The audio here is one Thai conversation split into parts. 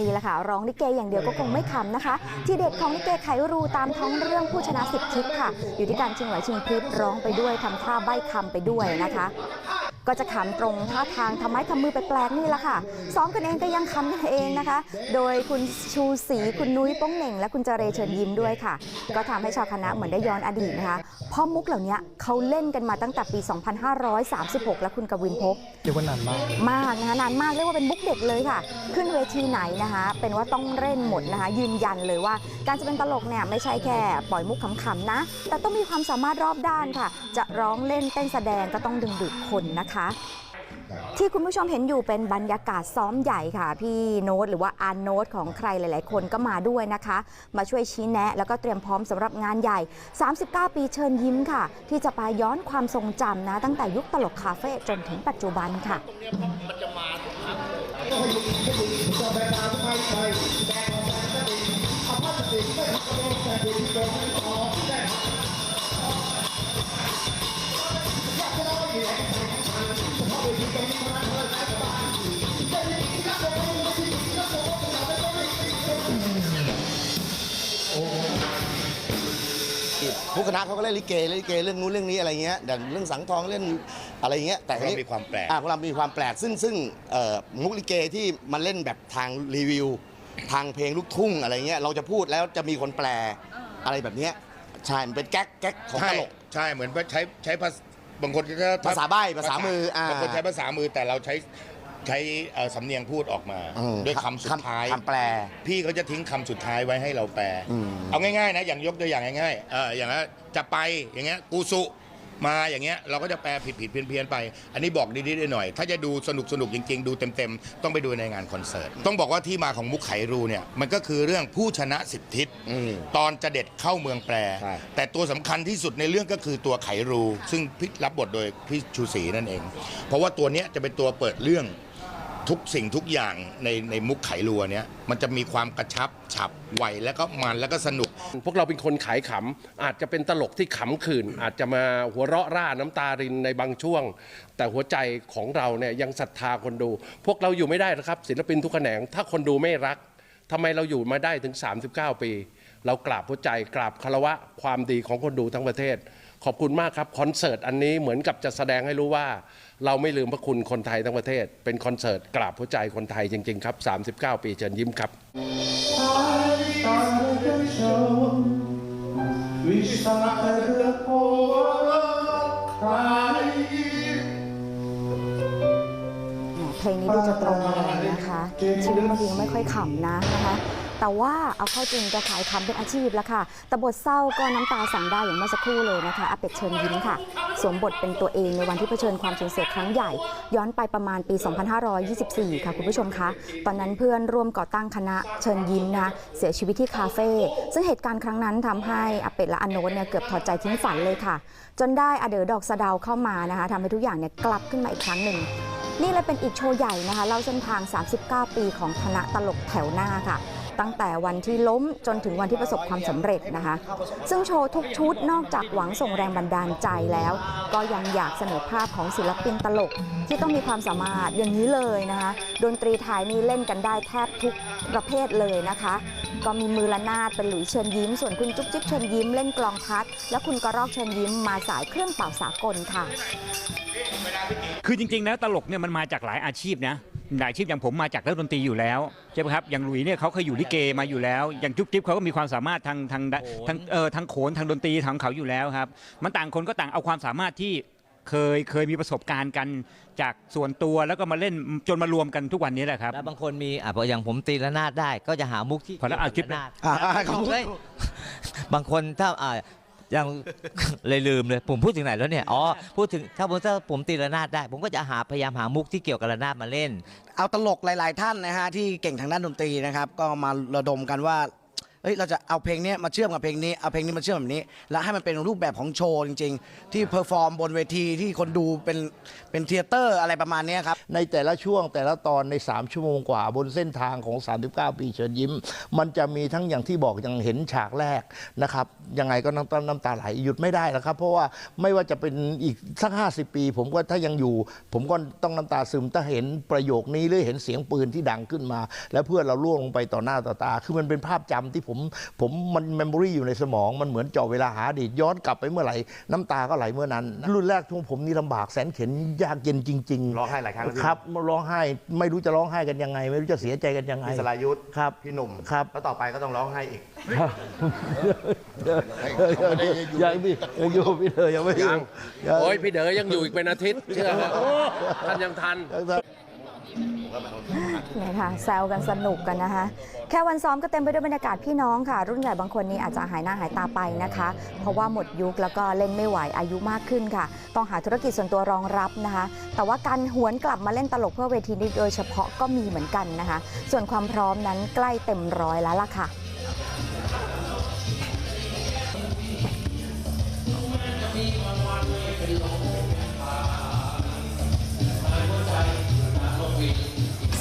นี่แหละค่ะร้องลิเกอย่างเดียวก็คงไม่ขำนะคะ ที่เด็ดของลิเกไขรูตามท้องเรื่องผู้ชนะสิบทิศค่ะ อยู่ที่การชิงไหวชิงพริบร้องไปด้วยทำท่าใบ้คำไปด้วยนะคะ ก็จะขำตรงท่าทางทำไม้ทำมือแปลกๆนี่แหละค่ะซ้อมกันเองก็ยังขำกันเองนะคะ โดยคุณชูศรีคุณนุ้ยป้องเหน่ง และคุณเจเรเชิญยิ้มด้วยค่ะ ก็ทำให้ชาวคณะเหมือนได้ย้อนอดีตนะคะเพ่อมุกเหล่านี้เขาเล่นกันมาตั้งแต่ปี 2536 และคุณกวินพบเรียกว่านานมากมากนะคะนานมากเรียกว่าเป็นมุกเด็ดเลยค่ะ ขึ้นเวทีไหนนะคะ เป็นว่าต้องเล่นหมดนะคะ ยืนยันเลยว่า การจะเป็นตลกเนี่ยไม่ใช่แค่ปล่อยมุกขำๆนะ แต่ต้องมีความสามารถรอบด้านค่ะ จะร้องเล่นเต้นแสดงก็ต้องดึงดูดคนนะคะที่คุณผู้ชมเห็นอยู่เป็นบรรยากาศซ้อมใหญ่ค่ะ พี่โน้ตหรือว่าอาร์โน้ตของใครหลาย ๆ คนก็มาด้วยนะคะ มาช่วยชี้แนะ แล้วก็เตรียมพร้อมสำหรับงานใหญ่ 39 ปีเชิญยิ้มค่ะ ที่จะไปย้อนความทรงจำนะ ตั้งแต่ยุคตลกคาเฟ่จนถึงปัจจุบันค่ะ ทุกคณะเขาก็เล่นลิเกเล่นลิเกเรื่องนู้นเรื่องนี้อะไรเงี้ยแต่เรื่องสังทองเล่นอะไรเงี้ยแต่ของเรามีความแปลก อ่ของเรามีความแปลกซึ่งซึ่งเอ่อมุกลิเกที่มันเล่นแบบทางรีวิว ทางเพลงลูกทุ่งอะไรเงี้ยเราจะพูดแล้วจะมีคนแปลอะไรแบบเนี้ยใช่มันเป็นแก๊กแก๊กของใช่ตลก ใช่เหมือนว่าใช้ใช้ภาษาบางคนก็ภาษาใบ้ภาษามืออ่า บางคนใช้ภาษามือแต่เราใช้ ใช้เอ่อสำเนียงพูดออกมาอืมด้วยคำสุดท้าย คำแปล พี่เขาจะทิ้งคำสุดท้ายไว้ให้เราแปล อืม เอาง่ายๆนะ อย่างยกตัวอย่างง่ายๆเอออย่างนั้นจะไปอย่างเงี้ยกูสุมาอย่างเงี้ยเราก็จะแปลผิดผิดๆเพี้ยนเพียนๆไป อันนี้บอกนิดๆหน่อยๆถ้าจะดูสนุกสนุกๆจริง ๆ ดูเต็มๆ ต้องไปดูในงานคอนเสิร์ต ต้องบอกว่าที่มาของมุกไขรูเนี่ยมันก็คือเรื่องผู้ชนะสิบทิศอืมตอนจะเด็ดเข้าเมืองแปร ใช่ แต่ตัวสำคัญที่สุดในเรื่องก็คือตัวไขรู ซึ่งพี่รับบทโดยพี่ชูศรีนั่นเอง เพราะว่าตัวเนี้ยจะเป็นตัวเปิดเรื่อง ทุกสิ่งทุกอย่างในในมุกไขรูอันเนี้ยมันจะมีความกระชับฉับไวแล้วก็มันแล้วก็สนุก พวกเราเป็นคนขายขำอาจจะเป็นตลกที่ขำขื่นอาจจะมาหัวเราะร่าน้ำตารินในบางช่วง แต่หัวใจของเราเนี่ยยังศรัทธาคนดู พวกเราอยู่ไม่ได้นะครับ ศิลปินทุกแขนง ถ้าคนดูไม่รักทำไมเราอยู่มาได้ถึง 39 ปี เรากราบหัวใจกราบคารวะความดีของคนดูทั้งประเทศ ขอบคุณมากครับคอนเสิร์ตอันนี้เหมือนกับจะแสดงให้รู้ว่า เราไม่ลืมพระคุณคนไทยทั้งประเทศ เป็นคอนเสิร์ตกราบหัวใจคนไทยจริง ๆ ครับ 39 ปีเชิญยิ้มครับ เพลงนี้ดูจะตรงเลยนะคะ ชีวิตบางทีไม่ค่อยขำนะนะคะ แต่ว่าเอาเข้าจริงจะขายคำเป็นอาชีพแล้วค่ะ แต่บทเศร้าก็น้ำตาสั่งได้อย่างเมื่อสักครู่เลยนะคะอาเป็ดเชิญยิ้มค่ะ สวมบทเป็นตัวเองในวันที่เผชิญความสูญเสียครั้งใหญ่ ย้อนไปประมาณปี 2524 ค่ะคุณผู้ชมคะ ตอนนั้นเพื่อนร่วมก่อตั้งคณะเชิญยิ้มนะเสียชีวิตที่คาเฟ่ซึ่งเหตุการณ์ครั้งนั้นทำให้อาเป็ดและอโนตเนี่ยเกือบถอดใจทิ้งฝันเลยค่ะ จนได้อเดอดอกสะเดาเข้ามานะคะทำให้ทุกอย่างเนี่ยกลับขึ้นมาอีกครั้งหนึ่งนี่เลยเป็นอีกโชว์ใหญ่นะคะเล่าเส้นทาง 39 ปีของคณะตลกแถวหน้าค่ะ ตั้งแต่วันที่ล้มจนถึงวันที่ประสบความสำเร็จนะคะ ซึ่งโชว์ทุกชุดนอกจากหวังส่งแรงบันดาลใจแล้ว ก็ยังอยากเสนอภาพของศิลปินตลกที่ต้องมีความสามารถอย่างนี้เลยนะคะดนตรีไทยนี่เล่นกันได้แทบทุกประเภทเลยนะคะ ก็มีมือละนาดเป็นหลุยเชิญยิ้ม ส่วนคุณจุ๊บจิ๊บเชิญยิ้มเล่นกลองทัด และคุณกระรอกเชิญยิ้มมาสายเครื่องเป่าสากลค่ะ คือจริงๆแล้วตลกเนี่ยมันมาจากหลายอาชีพนะ อาชีพอย่างผมมาจากเล่นดนตรีอยู่แล้วใช่ไหมครับอย่างหลุยเนี่ยเขาเคยอยู่ลิเกมาอยู่แล้ว อย่างจุ๊บจิ๊บเขาก็มีความสามารถทางทางทางเออทางโขนทางดนตรีทางเขาอยู่แล้วครับ มันต่างคนก็ต่างเอาความสามารถที่เคยเคยมีประสบการณ์กันจากส่วนตัวแล้วก็มาเล่นจนมารวมกันทุกวันนี้แหละครับแล้วบางคนมีอะอย่างผมตีระนาดได้ก็จะหามุกที่พอแล้วอะคลิประนาดอ่าอ่าขอบคุณเฮ้ยบางคนถ้าอ่าอ ยัง เลยลืมเลยผมพูดถึงไหนแล้วเนี่ยอ๋อพูดถึงถ้าผมถ้าผมตีระนาดได้ ผมก็จะหาพยายามหามุกที่เกี่ยวกับระนาดมาเล่น เอาตลกหลาย ๆ ท่านนะฮะที่เก่งทางด้านดนตรีนะครับ ก็มาระดมกันว่า เอ้ยเราจะเอาเพลงนี้มาเชื่อมกับเพลงนี้เอาเพลงนี้มาเชื่อมแบบนี้ แล้วให้มันเป็นรูปแบบของโชว์จริง ๆ ที่เพอร์ฟอร์มบนเวทีที่คนดูเป็นเป็นเทเตอร์อะไรประมาณนี้ครับ ในแต่ละช่วงแต่ละตอนใน 3 ชั่วโมงกว่าบนเส้นทางของ 39 ปีเชิญยิ้ม มันจะมีทั้งอย่างที่บอกอย่างเห็นฉากแรกนะครับยังไงก็น้ำตาน้ำตาไหลหยุดไม่ได้แล้วครับ เพราะว่าไม่ว่าจะเป็นอีกสัก 50 ปี ผมก็ถ้ายังอยู่ ผมก็ต้องน้ำตาซึมถ้าเห็นประโยคนี้หรือเห็นเสียงปืนที่ดังขึ้นมา แล้วเพื่อนเราล่วงลงไปต่อหน้าต่อตา คือมันเป็นภาพจำที่ผมผมมันเมมโมรีอยู่ในสมองมันเหมือนเจาะเวลาหาอดีตย้อนกลับไปเมื่อไหร่ น้ำตาก็ไหลเมื่อนั้น รุ่นแรกของผมนี่ลำบากแสนเข็นยากเย็นจริงๆร้องไห้หลายครั้งแล้วพี่ครับร้องไห้ไม่รู้จะร้องไห้กันยังไง ไม่รู้จะเสียใจกันยังไง พี่สรายุทธครับพี่หนุ่มครับ แล้วต่อไปก็ต้องร้องไห้อีก ยังพี่ยังอยู่พี่เธอยังไม่อยู่ยังยัง โอ้ยพี่เด๋อยังอยู่อีกเป็นอาทิตย์เชื่อครับท่านยังทันเนี่ค่ะแซวกันสนุกกันนะคะ แค่วันซ้อมก็เต็มไปด้วยบรรยากาศพี่น้องค่ะ รุ่นใหญ่บางคนนี่อาจจะหายหน้าหายตาไปนะคะ เพราะว่าหมดยุคแล้วก็เล่นไม่ไหวอายุมากขึ้นค่ะ ต้องหาธุรกิจส่วนตัวรองรับนะคะ แต่ว่าการหวนกลับมาเล่นตลกเพื่อเวทีนี้โดยเฉพาะก็มีเหมือนกันนะคะ ส่วนความพร้อมนั้นใกล้เต็มร้อยแล้วล่ะค่ะ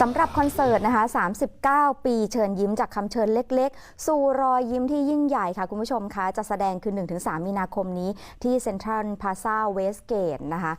สำหรับคอนเสิร์ตนะคะ 39 ปีเชิญยิ้มจากคำเชิญเล็กๆ สู่รอยยิ้มที่ยิ่งใหญ่ค่ะ คุณผู้ชมคะ จะแสดงคือ 1-3 มีนาคมนี้ที่เซ็นทรัลพาซาเวสเกตนะคะ